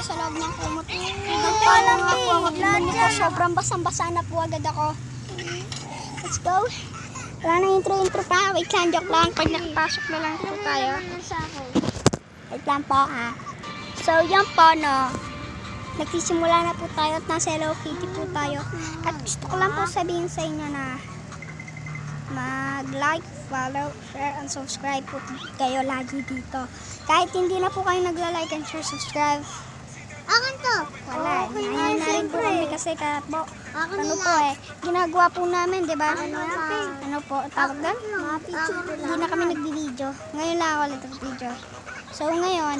tayo sa loob ng kumot. Nagpano nga po ako. Tignan niyo sobrang basang-basa na po agad ako. Let's go. Wala na intro-intro pa. Wait lang, joke lang. Pag nakapasok na lang po tayo. Wait lang po ha. So, yan po no. Nagsisimula na po tayo at nasa Hello Kitty po tayo. At gusto ko lang po sabihin sa inyo na mag-like, follow, share, and subscribe po kayo lagi dito. Kahit hindi na po kayo nagla-like and share, subscribe. Akin to. Wala, Okay, ngayon na rin po kami kasi ka po, ano po eh, ginagawa po namin, di ba? Ano? Ano po, tawag doon? Hindi na kami nagbi-video. Ngayon lang ako ulit video. So ngayon,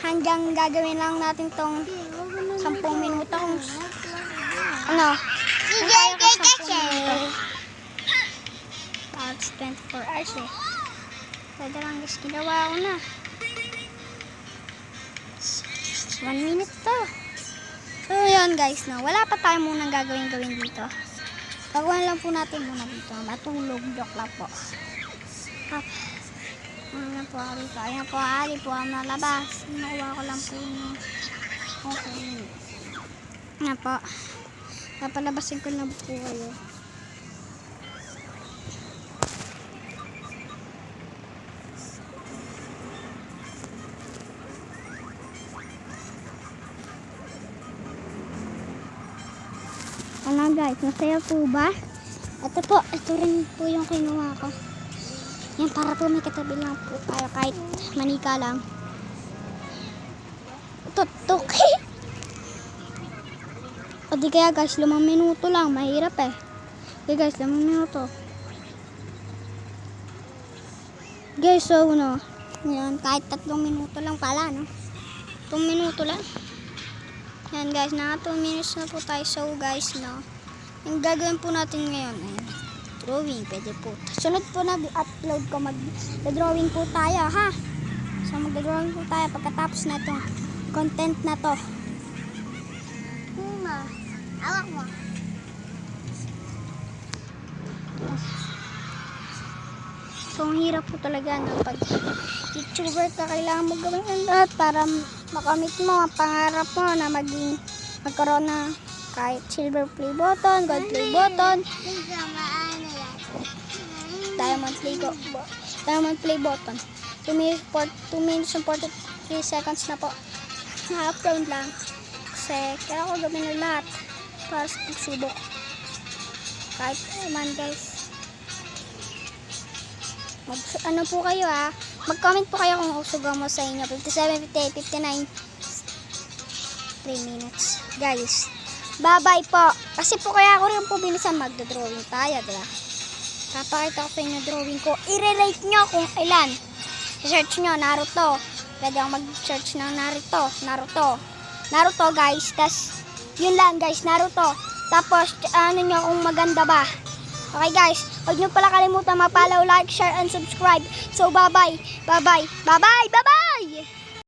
hanggang gagawin lang natin tong 10 minuto kung ano? Kung kaya ko 10 minuto. Tapos 24 hours eh. Pwede lang guys, ginawa ko na. 1 minute to. So yun guys, no, wala pa tayo munang gagawin-gawin dito. Gagawin lang po natin muna dito. Matulog, joke lang po. Up. Ano po ako dito? Ayan po, ali po ang nalabas. Nakuha ko lang po okay. Ano po. Papalabasin ko na po kayo. Ano guys, masaya po ba? Ito po, ito rin po yung kinuha ko. Yan, para po may katabi lang po tayo kahit manika lang. Tutok. o di kaya guys, limang minuto lang. Mahirap eh. Okay guys, limang minuto. Guys, so no. Yan, kahit tatlong minuto lang pala, no? Tatlong minuto lang. Yan guys, na 2 minutes na po tayo. So guys, no. Yung gagawin po natin ngayon, ayan. Drawing, pwede po. Sunod po na upload ko, mag-drawing po tayo, ha? So mag-drawing po tayo pagkatapos na itong content na to. Puma. Awak mo. So, ang hirap po talaga na pag YouTuber ka, kailangan mo gawin ang lahat para makamit mo ang pangarap mo na maging magkaroon na kahit silver play button, gold play button, diamond play, go, diamond play button. 2 minutes, 2 minutes and 43 seconds na po. Na-upload lang. Kasi kailangan ko gawin ang lahat para sa pagsubok. Kahit man guys. Mag, ano po kayo ha? Mag-comment po kayo kung usugan mo sa inyo. 57, 58, 59. 3 minutes. Guys. Bye-bye po. Kasi po kaya ako rin po binisan magdodrawing tayo, diba? Papakita ko sa inyo drawing ko. I-relate nyo kung ilan. I-search nyo, Naruto. Pwede akong mag-search ng Naruto. Naruto. Naruto, guys. Tas, yun lang, guys. Naruto. Tapos, ano nyo kung maganda ba. Okay, guys. Huwag nyo pala kalimutan mag-follow, like, share, and subscribe. So, bye-bye. Bye-bye. Bye-bye. Bye-bye.